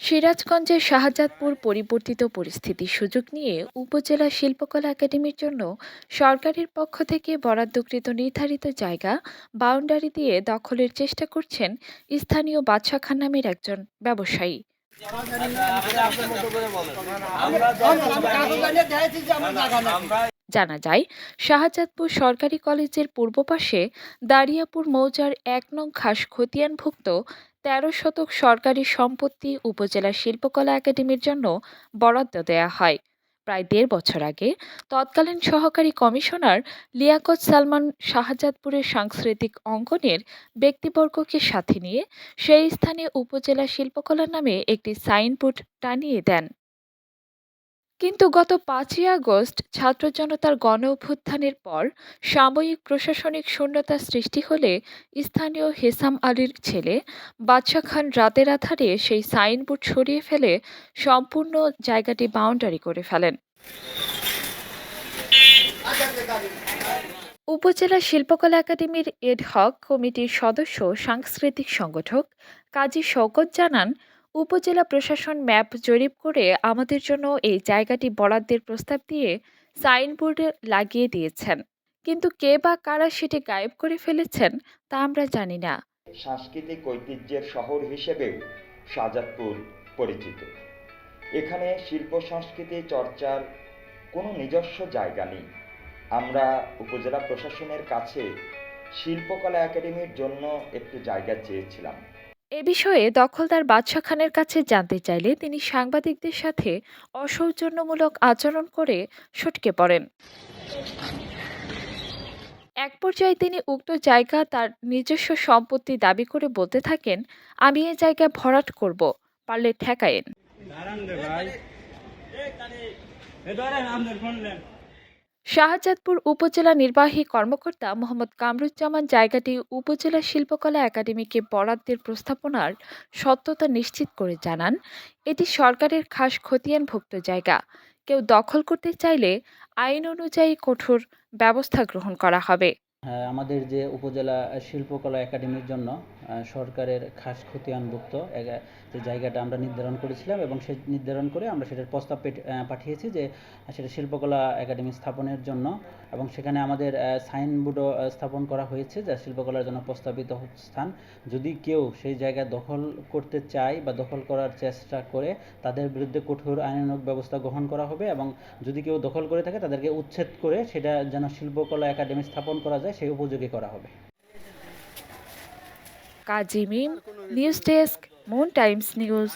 সিরাজগঞ্জের শাহজাদপুর পরিবর্তিত পরিস্থিতির সুযোগ নিয়ে উপজেলা শিল্পকলা একাডেমির জন্য সরকারের পক্ষ থেকে বরাদ্দকৃত নির্ধারিত জায়গা বাউন্ডারি দিয়ে দখলের চেষ্টা করছেন স্থানীয় বাদশা খান নামের একজন ব্যবসায়ী। জানা যায়, শাহজাদপুর সরকারি কলেজের পূর্ব পাশে দারিয়াপুর মৌজার এক নং খাস খতিয়ানভুক্ত তেরো শতক সরকারি সম্পত্তি উপজেলা শিল্পকলা একাডেমির জন্য বরাদ্দ দেয়া হয়। প্রায় দেড় বছর আগে তৎকালীন সহকারী কমিশনার লিয়াকত সালমান শাহজাদপুরের সাংস্কৃতিক অঙ্গনের ব্যক্তিবর্গকে সাথে নিয়ে সেই স্থানে উপজেলা শিল্পকলা নামে একটি সাইনবোর্ড টানিয়ে দেন। কিন্তু গত পাঁচই আগস্ট ছাত্র জনতার গণ অভ্যুত্থানের পর সাময়িক প্রশাসনিক শূন্যতা সৃষ্টি হলে স্থানীয় হেসাম আলীর ছেলে বাদশা খান রাতের আধারে সেই সাইনবোর্ড সরিয়ে ফেলে সম্পূর্ণ জায়গাটি বাউন্ডারি করে ফেলেন। উপজেলা শিল্পকলা একাডেমির এডহক কমিটির সদস্য সাংস্কৃতিক সংগঠক কাজী শওকত জানান উপজেলা প্রশাসন ম্যাপ জরিপ করে আমাদের জন্য এই জায়গাটি বরাদ্দের প্রস্তাব দিয়ে সাইনবোর্ডে লাগিয়ে দিয়েছেন। কিন্তু কে বা কারা সেটি গায়েব করে ফেলেছেন তা আমরা জানি না। সাংস্কৃতিক ঐতিহ্যের শহর হিসেবেও শাহজাদপুর পরিচিত। এখানে শিল্প সংস্কৃতি চর্চার কোনো নিজস্ব জায়গা নেই। আমরা উপজেলা প্রশাসনের কাছে শিল্পকলা একাডেমির জন্য একটু জায়গা চেয়েছিলাম। এ বিষয়ে দখলদার বাদশা খানের কাছে জানতে চাইলে তিনি সাংবাদিকদের সাথে অসৌজন্যমূলক আচরণ করে সটকে পড়েন। এক পর্যায়ে তিনি উক্ত জায়গা তার নিজস্ব সম্পত্তি দাবি করে বলতে থাকেন, আমি এ জায়গায় ভরাট করব, পারলে ঠেকায়েন। শাহজাদপুর উপজেলা নির্বাহী কর্মকর্তা মোহাম্মদ কামরুজ্জামান জায়গাটি উপজেলা শিল্পকলা একাডেমিকে বরাদ্দের প্রস্তাবনার সত্যতা নিশ্চিত করে জানান। এটি সরকারের খাস খতিয়ানভুক্ত জায়গা। কেউ দখল করতে চাইলে আইন অনুযায়ী কঠোর ব্যবস্থা গ্রহণ করা হবে। হ্যাঁ, আমাদের যে উপজেলা শিল্পকলা একাডেমির জন্য সরকারের খাস খতিয়ানভুক্ত যে জায়গাটা আমরা নির্ধারণ করেছিলাম এবং সেই নির্ধারণ করে আমরা সেটার প্রস্তাব পাঠিয়েছি যে সেটা শিল্পকলা একাডেমি স্থাপনের জন্য এবং সেখানে আমাদের সাইনবোর্ডও স্থাপন করা হয়েছে যা শিল্পকলার জন্য প্রস্তাবিত স্থান। যদি কেউ সেই জায়গা দখল করতে চায় বা দখল করার চেষ্টা করে, তাদের বিরুদ্ধে কঠোর আইনানুগ ব্যবস্থা গ্রহণ করা হবে এবং যদি কেউ দখল করে থাকে, তাদেরকে উচ্ছেদ করে সেটা যেন শিল্পকলা একাডেমি স্থাপন করা যায়, সেই উপযোগী করা হবে। Kazi Mim news desk Moon Times news.